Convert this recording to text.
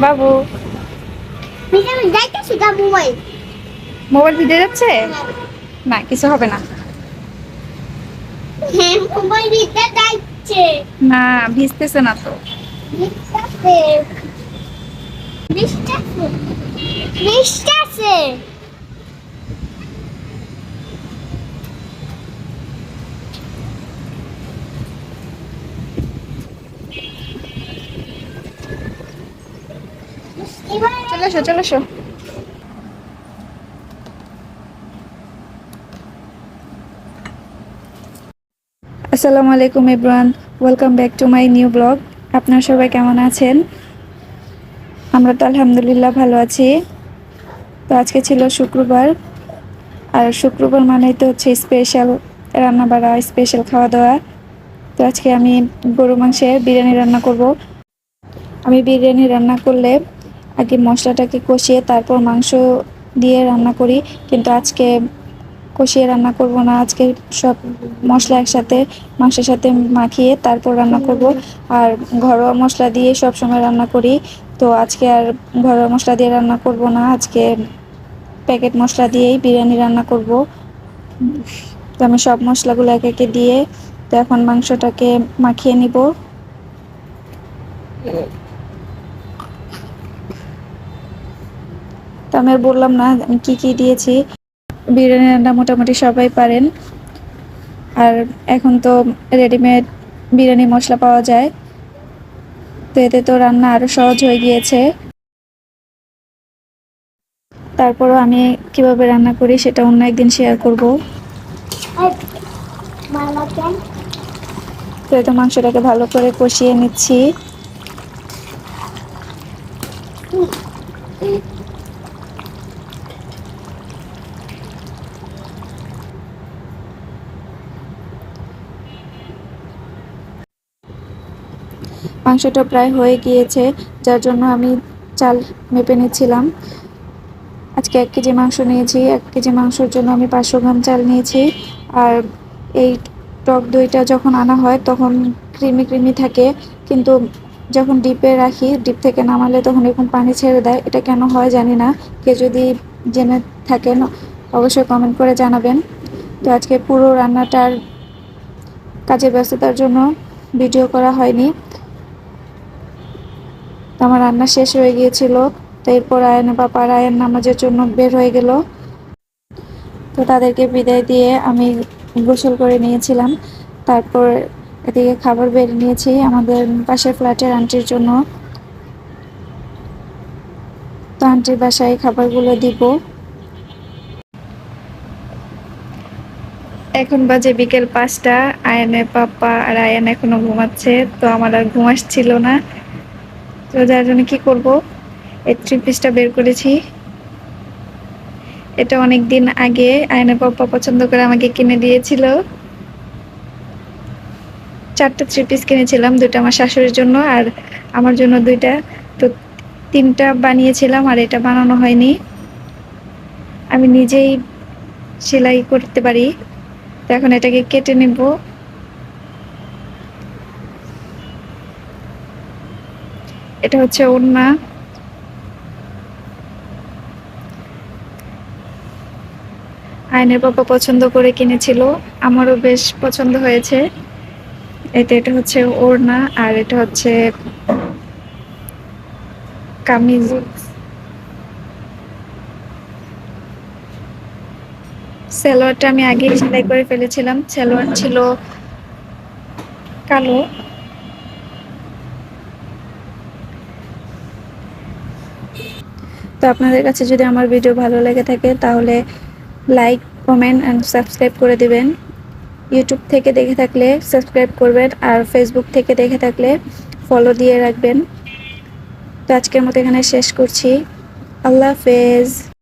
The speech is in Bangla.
বাবু। মোবাইল। ভিজে যাচ্ছে? না কিছু হবে না। হ্যাঁ না ভিজতেছে না তো। লিখতেছে আসসালামু আলাইকুম everyone welcome back to my new blog আপনারা সবাই কেমন আছেন? আমরা তো আলহামদুলিল্লাহ ভালো আছি। তো আজকে ছিল শুক্রবার। আর শুক্রবার মানেই তো হচ্ছে স্পেশাল রান্না বাড়া স্পেশাল খাওয়া দাওয়া তো আজকে আমি গরু মাংসের বিরিয়ানি রান্না করব। আমি বিরিয়ানি রান্না করলে আগে মশলাটাকে কষিয়ে তারপর মাংস দিয়ে রান্না করি। কিন্তু আজকে কষিয়ে রান্না করব না। আজকে সব মশলা একসাথে, মাংসের সাথে মাখিয়ে তারপর রান্না করব। আর ঘরোয়া মশলা দিয়ে সব সময় রান্না করি। তো আজকে আর ঘরোয়া মশলা দিয়ে রান্না করব না। আজকে প্যাকেট মশলা দিয়েই বিরিয়ানি রান্না করব। তো আমি সব মশলাগুলো একে একে দিয়ে তো এখন মাংসটাকে মাখিয়ে নিব। আমি আর বললাম না, আমি কী কী দিয়েছি। বিরিয়ানি রান্না মোটামুটি সবাই পারেন। আর এখন তো রেডিমেড বিরিয়ানি মশলা পাওয়া যায়। তো এতে তো রান্না আরও সহজ হয়ে গিয়েছে। তারপরও আমি কীভাবে রান্না করি সেটা অন্য একদিন শেয়ার করব। তো এই মাংসটাকে ভালো করে কষিয়ে নিচ্ছি। মাংসটা প্রায় হয়ে গিয়েছে, যার জন্য আমি চাল মেপে নিচ্ছিলাম। আজকে এক কেজি মাংস নিয়েছি, এক কেজি মাংসের জন্য আমি পাঁচশো গ্রাম চাল নিয়েছি। আর এই টক দইটা যখন আনা হয়, তখন ক্রিমি ক্রিমি থাকে। কিন্তু যখন ডিপে রাখি, ডিপ থেকে নামালে তখন এরকম পানি ছেড়ে দেয়। এটা কেন হয় জানি না। কে যদি জেনে থাকেন, অবশ্যই কমেন্ট করে জানাবেন। তো আজকে পুরো রান্নাটার কাজের ব্যস্ততার জন্য ভিডিও করা হয়নি। আমার রান্না শেষ হয়ে গিয়েছিল। তো এরপর আয়নের বাবা আয়ন নামাজের জন্য বের হয়ে গেল। তো তাদেরকে বিদায় দিয়ে আমি গোসল করে নিয়েছিলাম। তারপর এদিকে খাবার বেড়ে নিয়েছি আমাদের পাশের ফ্ল্যাটের আন্টির জন্য। তো আন্টির বাসায় খাবারগুলো দিব। এখন বাজে বিকেল পাঁচটা আয়নে পাপা আর আয়ন এখনও ঘুমাচ্ছে, তো আমার আর ঘুম আসছিল না। তো যার জন্য কি করব? এই থ্রি পিসটা বের করেছি। এটা অনেক দিন আগে আয়নের পাপা পছন্দ করে আমাকে কিনে দিয়েছিল। চারটা থ্রি পিস কিনেছিলাম, দুইটা আমার শাশুড়ির জন্য আর আমার জন্য দুইটা। তো তিনটা বানিয়েছিলাম আর এটা বানানো হয়নি। আমি নিজেই সেলাই করতে পারি। তো এখন এটাকে কেটে নেব। এটা হচ্ছে ওড়না। আয়নের পাপা পছন্দ করে কিনেছিল, আমারও বেশ পছন্দ হয়েছে। এটা এটা হচ্ছে ওড়না আর এটা হচ্ছে কামিজ। সালোয়ারটা আমি আগেই সেলাই করে ফেলেছিলাম। সালোয়ার ছিল কালো। তো আপনাদের কাছে যদি আমার ভিডিও ভালো লেগে থাকে, তাহলে লাইক কমেন্ট অ্যান্ড সাবস্ক্রাইব করে দিবেন। ইউটিউব থেকে দেখে থাকলে সাবস্ক্রাইব করবেন আর ফেসবুক থেকে দেখে থাকলে ফলো দিয়ে রাখবেন। তো আজকের মতো এখানে শেষ করছি। আল্লাহ হাফেজ।